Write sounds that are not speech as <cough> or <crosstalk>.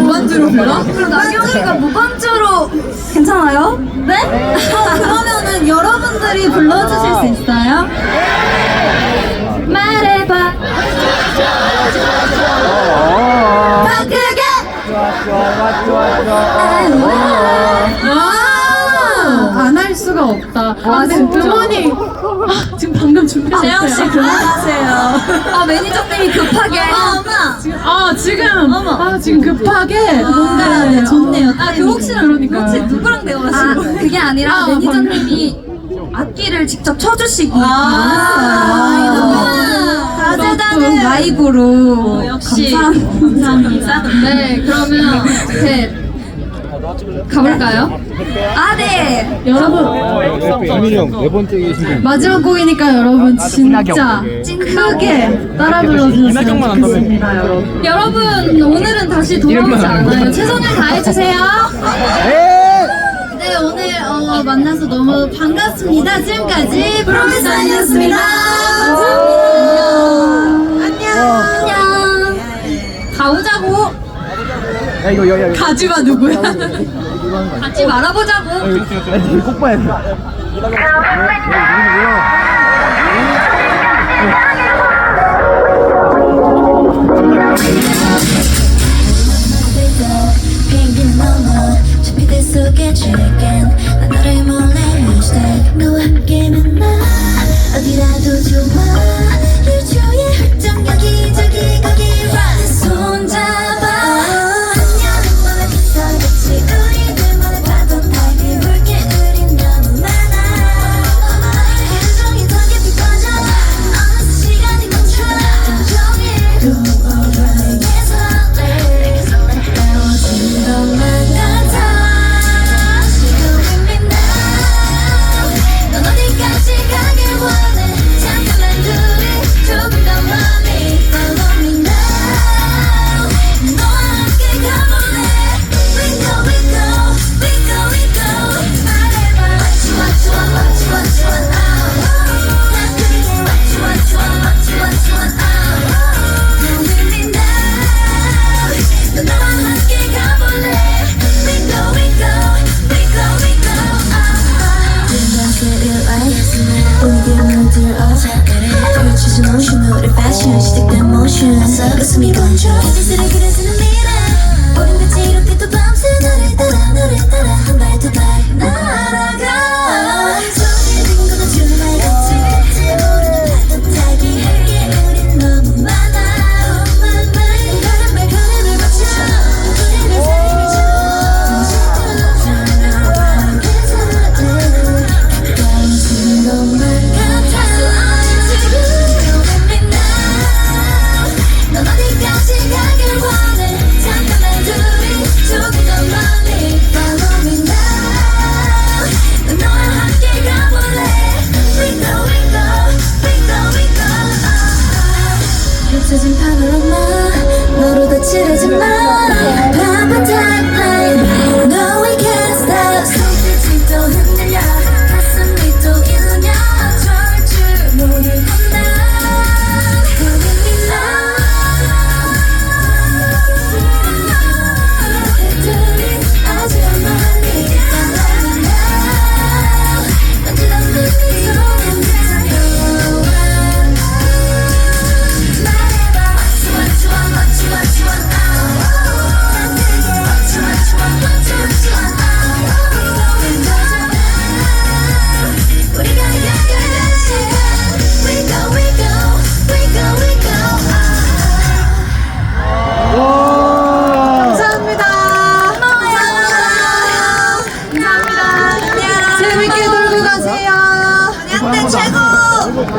무반주로 불러? 그럼 나경이가 무반주로 괜찮아요? 네? 어, <laughs> 그러면은 여러분들이 불러주실 수 있어요? 말해봐 더 크게 안 할 수가 없다. 아, 지금 부모님. 아, 지금 방금 준비했어요. 재영 씨 그만하세요 아 매니저님이 급하게 엄마 아, 지금. 아, 지금 급하게. 뭔가 네, 좋네요. 어, 아, 그 혹시 그러니까요. 혹시 누구랑 대화하신 아, 거예요? 그게 아니라 아, 매니저님이 악기를 직접 쳐주시고 아, 다재다능 라이브로 역시 감사합니다. 네, 그러면 <laughs> 이제 가볼까요? 아 네. 여러분, 장민이 형네 번째 계신 분. 마지막 곡이니까 여러분 진짜 크게 따라 불러주셨으면 좋겠습니다, 여러분. 여러분, 오늘은 다시 돌아오지 않아요. 최선을 다해주세요. 네, 오늘 어, 만나서 너무 반갑습니다. 지금까지 프로미스아니었습니다. 이거 여기 여기. 가지마 누구야? 같이 말아보자고. 이거 꼭 봐야 돼. 비행기는 시작된 motion 가슴이 펼쳐진 파노라마 너로 다 칠하지 마 최